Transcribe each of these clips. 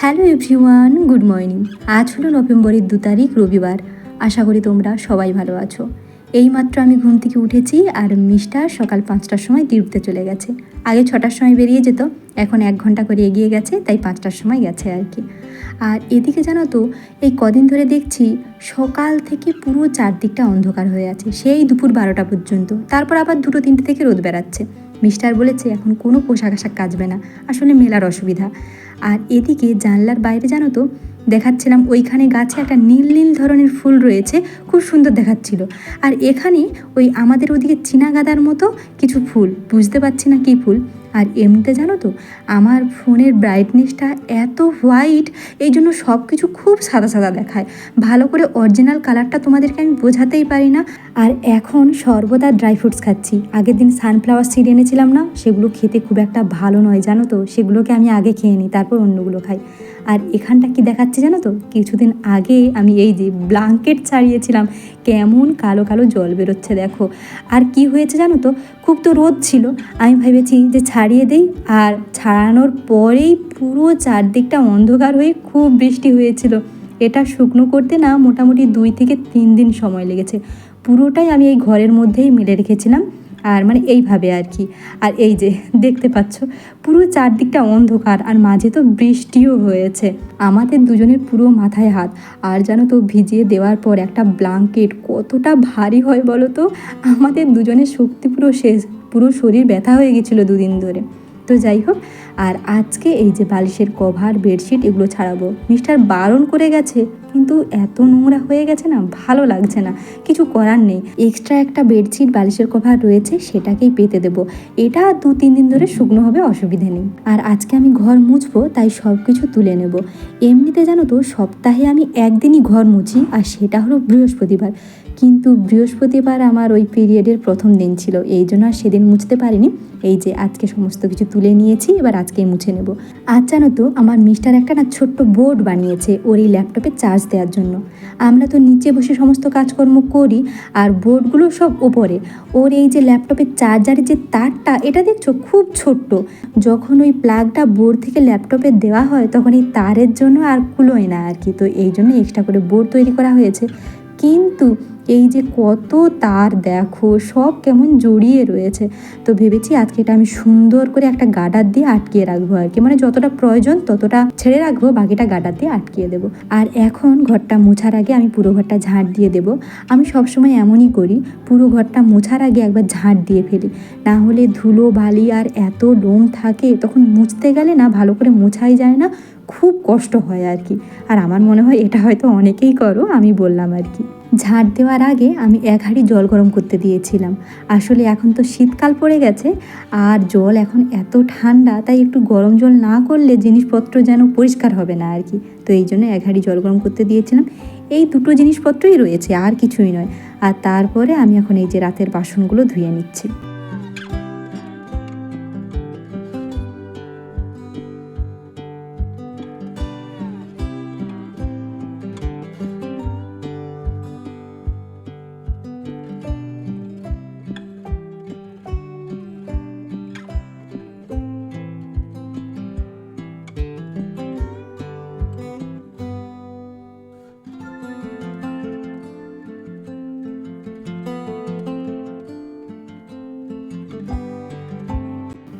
Hello everyone, good morning. আজ হলো নভেম্বরের দু তারিখ, রবিবার। আশা করি তোমরা সবাই ভালো আছো। এইমাত্র আমি ঘুম থেকে উঠেছি আর মিস্টার সকাল পাঁচটার সময় ডিউটিতে চলে গেছে। আগে ছটার সময় বেরিয়ে যেত, এখন এক ঘণ্টা করে এগিয়ে গেছে, তাই পাঁচটার সময় গেছে আর কি। আর এদিকে জানো তো, এই কদিন ধরে দেখছি সকাল থেকে পুরো চারদিকটা অন্ধকার হয়ে আছে, সেই দুপুর বারোটা পর্যন্ত। তারপর আবার দুটো তিনটে থেকে রোদ বেড়াচ্ছে। মিস্টার বলেছে, এখন কোনো পোশাক আশাক কাজবে না। আসলে মেলার অসুবিধা। আর এদিকে জানলার বাইরে জানো তো, দেখাচ্ছিলাম ওইখানে গাছে একটা নীল নীল ধরনের ফুল রয়েছে, খুব সুন্দর দেখাচ্ছিল। আর এখানে ওই আমাদের ওদিকে চিনা গাদার মতো কিছু ফুল, বুঝতে পারছি না কী ফুল। আর এমনিতে জানো তো, আমার ফোনের ব্রাইটনেসটা এত হোয়াইট এই জন্য সব কিছু খুব সাদা সাদা দেখায়। ভালো করে অরিজিনাল কালারটা তোমাদেরকে আমি বোঝাতেই পারি না। আর এখন সর্বদা ড্রাই ফ্রুটস খাচ্ছি। আগের দিন সানফ্লাওয়ার সিড এনেছিলাম না, সেগুলো খেতে খুব একটা ভালো নয়, জানো তো? সেগুলোকে আমি আগে খেয়ে নিই, তারপর অন্যগুলো খাই। আর এখানটা কি দেখাচ্ছে জানো তো? কিছুদিন আগে আমি এই যে ব্লাঙ্কেট ছাড়িয়েছিলাম, কেমন কালো কালো জল বেরোচ্ছে, দেখো। আর কি হয়েছে জানো তো? খুব তো রোদ ছিল, আমি ভেবেছি যে ছাড়িয়ে দেই। আর ছাড়ানোর পরেই পুরো চারদিকটা অন্ধকার হয়ে খুব বৃষ্টি হয়েছিল। এটা শুকনো করতে না মোটামুটি দুই থেকে তিন দিন সময় লেগেছে। পুরোটাই আমি এই ঘরের মধ্যেই মেলে রেখেছিলাম। আর মানে এইভাবে আর কি। আর এই যে, দেখতে পাচ্ছ, পুরো চারদিকটা অন্ধকার আর মাঝে তো বৃষ্টিও হয়েছে। আমাদের দুজনের পুরো মাথায় হাত। আর জানো তো, ভিজিয়ে দেওয়ার পর একটা ব্লাঙ্কেট কতটা ভারী হয় বলো তো? আমাদের দুজনের শক্তি পুরো শেষ। পুরো শরীর ব্যথা হয়ে গেছিল দুদিন ধরে। তো যাই হোক, আর আজকে এই যে বালিশের কভার বেডশিট এগুলো ছাড়াবো। মিস্টার বারণ করে গেছে, কিন্তু এত নোংরা হয়ে গেছে না, ভালো লাগছে না। কিছু করার নেই। এক্সট্রা একটা বেডশিট বালিশের কভার রয়েছে, সেটাকেই পেতে দেবো। এটা দু তিন দিন ধরে শুকনো হবে, অসুবিধে নেই। আর আজকে আমি ঘর মুছবো, তাই সব কিছু তুলে নেব। এমনিতে জানো তো, সপ্তাহে আমি একদিনই ঘর মুছি, আর সেটা হলো বৃহস্পতিবার। কিন্তু বৃহস্পতিবার আমার ওই পিরিয়ডের প্রথম দিন ছিল। এই জন্য আর সেদিন মুছতে পারিনি। এই যে আজকে সমস্ত কিছু তুলে নিয়েছি, এবার আজকেই মুছে নেব। আর জানো তো, আমার মিস্টার একটা না ছোট্ট বোর্ড বানিয়েছে ওর এই ল্যাপটপে চার্জ দেওয়ার জন্য। আমরা তো নিচে বসে সমস্ত কাজকর্ম করি আর বোর্ডগুলো সব ওপরে। ওর এই যে ল্যাপটপের চার্জারের যে তারটা, এটা দেখছ? খুব ছোট্ট। যখন ওই প্লাগটা বোর্ড থেকে ল্যাপটপে দেওয়া হয়, তখন এই তারের জন্য আর কুলোয় না আর কি। তো এই জন্য এক্সট্রা করে বোর্ড তৈরি করা হয়েছে। কিন্তু এই যে কত তার দেখো, সব কেমন জড়িয়ে রয়েছে। তো ভেবেছি আজকে এটা আমি সুন্দর করে একটা গাডার দিয়ে আটকিয়ে রাখব আর কি। মানে যতটা প্রয়োজন ততটা ছেড়ে রাখব, বাকিটা গাডার দিয়ে আটকিয়ে দেবো। আর এখন ঘরটা মোছার আগে আমি পুরো ঘরটা ঝাঁট দিয়ে দেবো। আমি সবসময় এমনই করি, পুরো ঘরটা মোছার আগে একবার ঝাঁট দিয়ে ফেলি। না হলে ধুলো, বালি আর এত লোম থাকে, তখন মুছতে গেলে না ভালো করে মোছাই যায় না, খুব কষ্ট হয় আর কি। আর আমার মনে হয় এটা হয়তো অনেকেই করো, আমি বললাম আর কি। ঝাঁট দেওয়ার আগে আমি এক হাঁড়ি জল গরম করতে দিয়েছিলাম। আসলে এখন তো শীতকাল পড়ে গেছে আর জল এখন এত ঠান্ডা, তাই একটু গরম জল না করলে জিনিসপত্র যেন পরিষ্কার হবে না আর কি। তো এই জন্য এক হাঁড়ি জল গরম করতে দিয়েছিলাম। এই দুটো জিনিসপত্রই রয়েছে, আর কিছুই নয়। আর তারপরে আমি এখন এই যে রাতের বাসনগুলো ধুয়ে নিচ্ছি।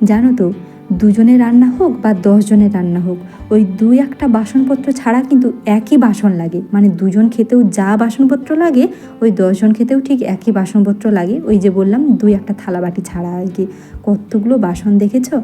জানো তো দুজনের রান্না হোক বা দশজনের রান্না হোক, ওই দুই একটা বাসনপত্র ছাড়া কিন্তু একই বাসন লাগে। মানে দুজন খেতেও যা বাসনপত্র লাগে, ওই দশজন খেতেও ঠিক একই বাসনপত্র লাগে। ওই যে বললাম, দুই একটা থালা বাটি ছাড়া আর কি। কতগুলো বাসন দেখেছ?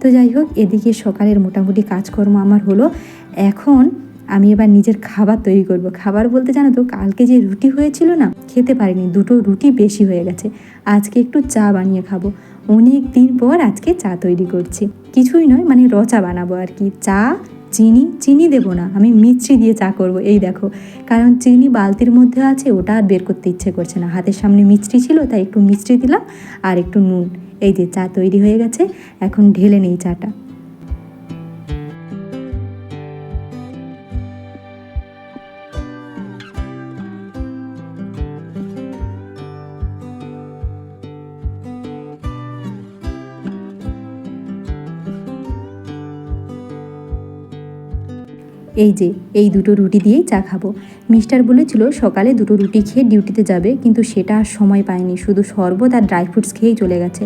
তো যাই হোক, এদিকে সকালের মোটামুটি কাজকর্ম আমার হলো। এখন আমি এবার নিজের খাবার তৈরি করব। খাবার বলতে জানো তো, কালকে যে রুটি হয়েছিল না, খেতে পারিনি। দুটো রুটি বেশি হয়ে গেছে। আজকে একটু চা বানিয়ে খাব। অনেক দিন পর আজকে চা তৈরি করছি। কিছুই নয় মানে রচা বানাবো আর কি। চা, চিনি চিনি দেবো না। আমি মিষ্টি দিয়ে চা করব, এই দেখো। কারণ চিনি বালতির মধ্যে আছে, ওটা আর বের করতে ইচ্ছে করছে না। হাতের সামনে মিষ্টি ছিল, তাই একটু মিষ্টি দিলাম আর একটু নুন। এই যে চা তৈরি হয়ে গেছে, এখন ঢেলে নেই চাটা। এই যে, এই দুটো রুটি দিয়েই চা খাব। মিস্টার বলেছিল সকালে দুটো রুটি খেয়ে ডিউটিতে যাবে, কিন্তু সেটা আর সময় পায়নি। শুধু শরবত আর ড্রাই ফ্রুটস খেয়েই চলে গেছে।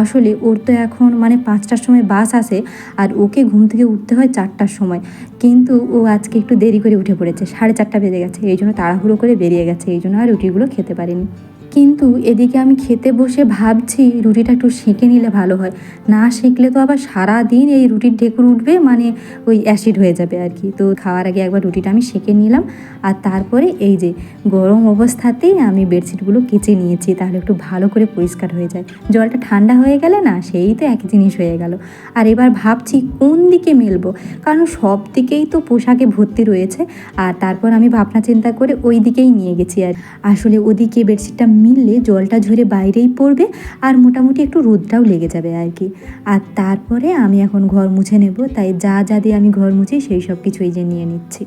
আসলে ওর তো এখন মানে পাঁচটার সময় বাস আসে, আর ওকে ঘুম থেকে উঠতে হয় চারটার সময়। কিন্তু ও আজকে একটু দেরি করে উঠে পড়েছে, সাড়ে চারটা বেজে গেছে। এই জন্য তাড়াহুড়ো করে বেরিয়ে গেছে, এই জন্য আর রুটিগুলো খেতে পারিনি। কিন্তু এদিকে আমি খেতে বসে ভাবছি রুটিটা একটু সেঁকে নিলে ভালো হয়। না সেঁকলে তো আবার সারা দিন এই রুটির ঢেকুর উঠবে মানে ওই অ্যাসিড হয়ে যাবে আর কি। তো খাওয়ার আগে একবার রুটিটা আমি সেঁকে নিলাম। আর তারপরে এই যে গরম অবস্থাতেই আমি বেডশিটগুলো কেচে নিয়েছি, তাহলে একটু ভালো করে পরিষ্কার হয়ে যায়। জলটা ঠান্ডা হয়ে গেলে না সেই তো এক জিনিস হয়ে গেল। আর এবার ভাবছি কোন দিকে মেলবো, কারণ সব দিকেই তো পোশাকে ভর্তি রয়েছে। আর তারপর আমি ভাবনা চিন্তা করে ওই দিকেই নিয়ে গেছি আর আসলে ওদিকে বেডশিটটা মিললে জলটা ঝরে বাইরেই পড়বে আর মোটামুটি একটু রোদটাও লেগে যাবে আর কি। আর তারপরে আমি এখন ঘর মুছে নেব, তাই যা যা দিয়ে আমি ঘর মুছি সেই সব কিছুই যে নিয়ে নিচ্ছি।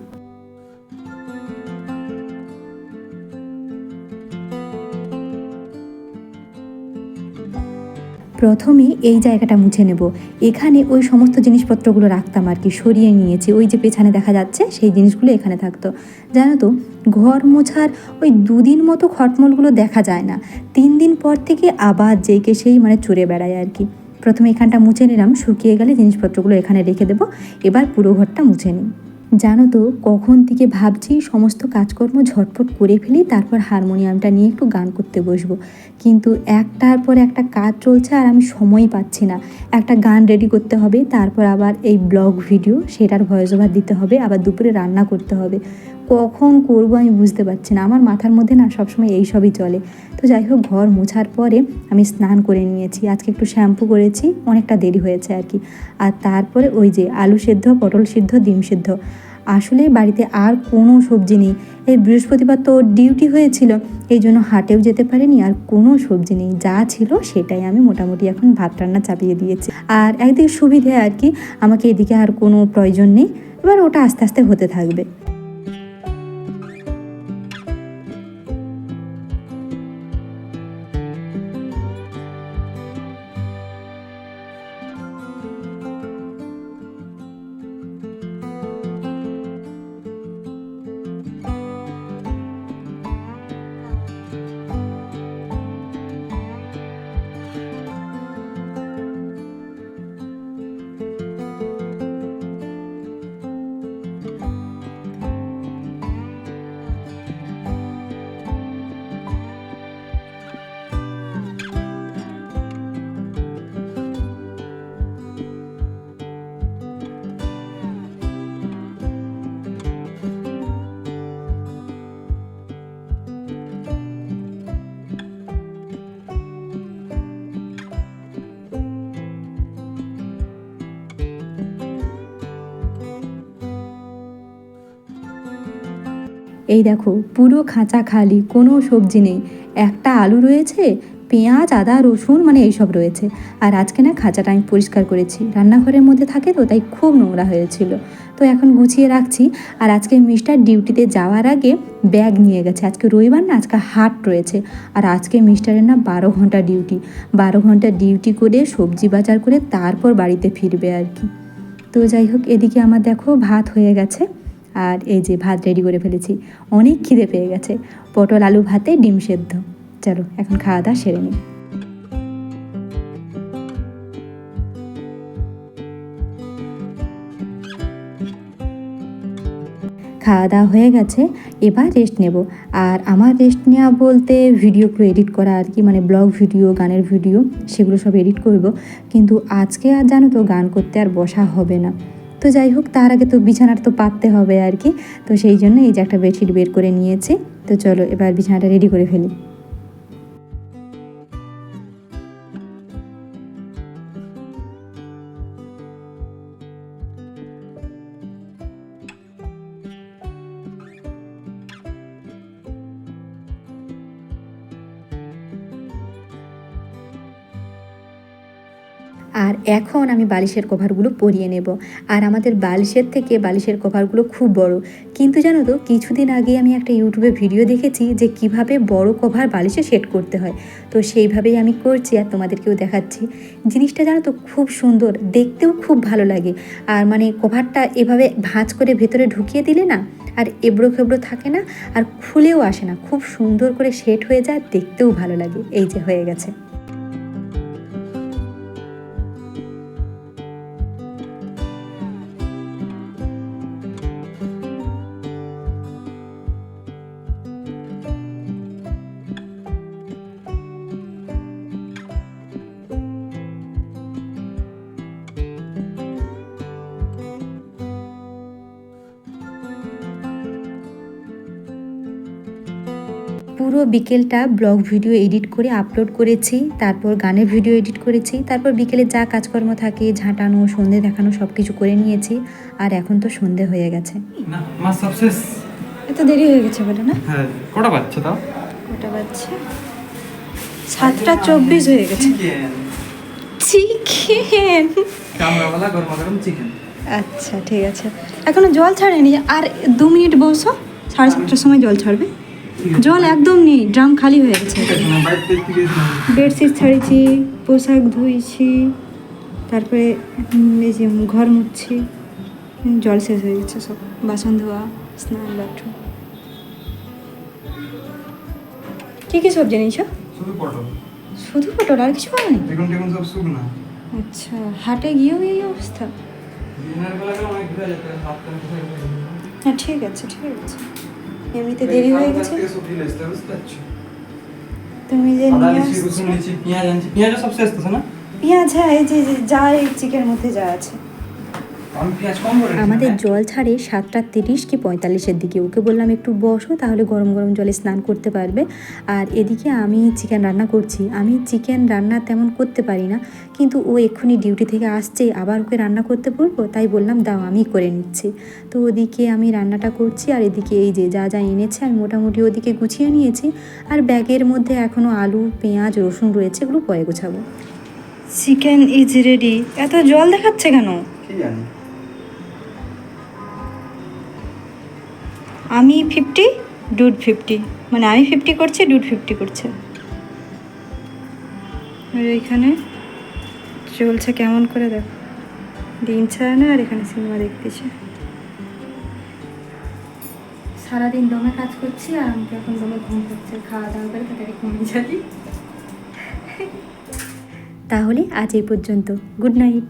প্রথমে এই জায়গাটা মুছে নেব। এখানে ওই সমস্ত জিনিসপত্রগুলো রাখতাম আর কি, সরিয়ে নিয়েছি। ওই যে পেছনে দেখা যাচ্ছে, সেই জিনিসগুলো এখানে থাকতো। জানো তো, ঘর মোছার ওই দুদিন মতো খটমলগুলো দেখা যায় না। তিন দিন পর থেকে আবার যেইকে সেই মানে চড়ে বেড়ায় আর কি। প্রথমে এখানটা মুছে নিলাম, শুকিয়ে গেলে জিনিসপত্রগুলো এখানে রেখে দেবো। এবার পুরো ঘরটা মুছে নিই। জানো তো, কখন থেকে ভাবছি সমস্ত কাজকর্ম ঝটপট করে ফেলি, তারপর হারমোনিয়ামটা নিয়ে একটু গান করতে বসবো। কিন্তু একটার পর একটা কাজ চলছে আর আমি সময় পাচ্ছি না। একটা গান রেডি করতে হবে, তারপর আবার এই ব্লগ ভিডিও সেটার ভয়েস ওভার দিতে হবে, আবার দুপুরে রান্না করতে হবে। কখন করব আমি বুঝতে পারছি না, আমার মাথার মধ্যে না সবসময় এই সবই চলে। তো যাই হোক, ঘর মোছার পরে আমি স্নান করে নিয়েছি, আজকে একটু শ্যাম্পু করেছি, অনেকটা দেরি হয়েছে আর কি। আর তারপরে ওই যে আলু সেদ্ধ, পটল সিদ্ধ, ডিম সিদ্ধ। আসলে বাড়িতে আর কোনো সবজি নেই। এই বৃহস্পতিবার তো ডিউটি হয়েছিল, এই জন্য হাটেও যেতে পারিনি আর কোনো সবজি নেই। যা ছিল সেটাই আমি মোটামুটি এখন ভাত রান্না চাপিয়ে দিয়েছি। আর একদিকে সুবিধে আর কি, আমাকে এদিকে আর কোনো প্রয়োজন নেই। এবার ওটা আস্তে আস্তে হতে থাকবে। এই দেখো, পুরো খাঁচা খালি, কোনো সবজি নেই। একটা আলু রয়েছে, পেঁয়াজ, আদা, রসুন মানে এইসব রয়েছে। আর আজকে না খাঁচাটা আমি পরিষ্কার করেছি। রান্নাঘরের মধ্যে থাকে তো, তাই খুব নোংরা হয়েছিল। তো এখন গুছিয়ে রাখছি। আর আজকে মিস্টার ডিউটিতে যাওয়ার আগে ব্যাগ নিয়ে গেছে। আজকে রবিবার না, আজকে হাট রয়েছে। আর আজকে মিস্টারের না বারো ঘণ্টা ডিউটি। বারো ঘণ্টা ডিউটি করে, সবজি বাজার করে, তারপর বাড়িতে ফিরবে আর কি। তো যাই হোক, এদিকে আমার দেখো ভাত হয়ে গেছে। আর এই যে ভাত রেডি করে ফেলেছি। অনেক খিদে পেয়ে গেছে। পটল, আলু ভাতে, ডিম সেদ্ধ। চলো, এখন খাওয়া দাওয়া সেরে নিই। খাওয়া দাওয়া হয়ে গেছে। এবার রেস্ট নেব। আর আমার রেস্ট নেওয়া বলতে ভিডিওগুলো এডিট করা আর কি মানে ব্লগ ভিডিও গানের ভিডিও সেগুলো সব এডিট করব। কিন্তু আজকে আর জানো তো, গান করতে আর বসা হবে না। তো যাই হোক, তার আগে তো বিছানার তো পাততে হবে আর কি। তো সেই জন্য এই যে একটা বেডশিট বের করে নিয়েছি। তো চলো এবার বিছানাটা রেডি করে ফেলি। আর এখন আমি বালিশের কভারগুলো পরিয়ে নেব। আর আমাদের বালিশের থেকে বালিশের কভারগুলো খুব বড়। কিন্তু জানো তো, কিছুদিন আগে আমি একটা ইউটিউবে ভিডিও দেখেছি যে কীভাবে বড় কভার বালিশে সেট করতে হয়। তো সেইভাবেই আমি করছি আর তোমাদেরকেও দেখাচ্ছি। জিনিসটা জানো তো খুব সুন্দর, দেখতেও খুব ভালো লাগে। আর মানে কভারটা এভাবে ভাঁজ করে ভেতরে ঢুকিয়ে দিলে না, আর এবড়ো খেবড়ো থাকে না, আর খুলেও আসে না। খুব সুন্দর করে সেট হয়ে যায়, দেখতেও ভালো লাগে। এই যে হয়ে গেছে। পুরো বিকেলটা ব্লগ ভিডিও এডিট করে আপলোড করেছি তারপর গানের ভিডিও এডিট করেছি তারপর বিকেলে যা কাজকর্ম থাকে ঝাঁটানো সন্ধে দেখানো সব কিছু করে নিয়েছি আর এখন তো সন্ধে হয়ে গেছে। মা এত দেরি হয়ে গেছে বলে না? হ্যাঁ কটা বাচ্চা তাও? কটা বাজছে? সাতটা চব্বিশ হয়ে গেছে। চিকেন। গরমা গরম চিকেন। আচ্ছা ঠিক আছে। এখনও জল ছাড়েনি আর দু মিনিট বসো সাড়ে সাতটার সময় জল ছাড়বে। জল একদম নেই ড্রাম খালি হয়ে গেছে। বেডশিট ছাড়িয়েছি পোশাক ধুইছি তারপরে এই যে ঘর মুছছি জল শেষ হয়ে গেছে সব বাসন ধোয়া স্নান বাথরুম কী কী সবজি নিয়েছ শুধু পটল। আর কিছু পাওনি শুকনা। আচ্ছা হাটে গিয়েও এই অবস্থা। হ্যাঁ ঠিক আছে ঠিক আছে। এমনিতে দেরি হয়ে গেছে? তুমি যে পেঁয়াজ আনছি। পেঁয়াজও সব শেষ তো না? পেঁয়াজ হ্যাঁ এই যে যে যা এই চিকেন মধ্যে যা আছে আমি পেঁয়াজ কম করে আমাদের জল ছাড়ে সাতটা তিরিশ কি পঁয়তাল্লিশের দিকে। ওকে বললাম একটু বসো তাহলে গরম গরম জলে স্নান করতে পারবে। আর এদিকে আমি চিকেন রান্না করছি। আমি চিকেন রান্না তেমন করতে পারি না কিন্তু ও এক্ষুনি ডিউটি থেকে আসছে আবার ওকে রান্না করতে বলব। তাই বললাম দাও আমি করে নিচ্ছি। তো ওদিকে আমি রান্নাটা করছি আর এদিকে এই যে যা যা এনেছে আমি মোটামুটি ওদিকে গুছিয়ে নিয়েছি। আর ব্যাগের মধ্যে এখনও আলু পেঁয়াজ রসুন রয়েছে এগুলো পরে গোছাবো। Chicken is ready. এত জল দেখাচ্ছে কেন? কি জানি? আমি ফিফটি ডুড ফিফটি মানে আমি ফিফটি করছি ডুড ফিফটি করছে। আর এখানে চলছে কেমন করে দেখো। দিন ছাড়া না, আর এখানে সিনেমা দেখতেছে। সারাদিন দমে কাজ করছি, আর আমাকে এখন দমে ঘুম পাচ্ছে। খাওয়া দাওয়া করে তাড়াতাড়ি ঘুমিয়ে যাবি। তাহলে আজ এই পর্যন্ত। Good night.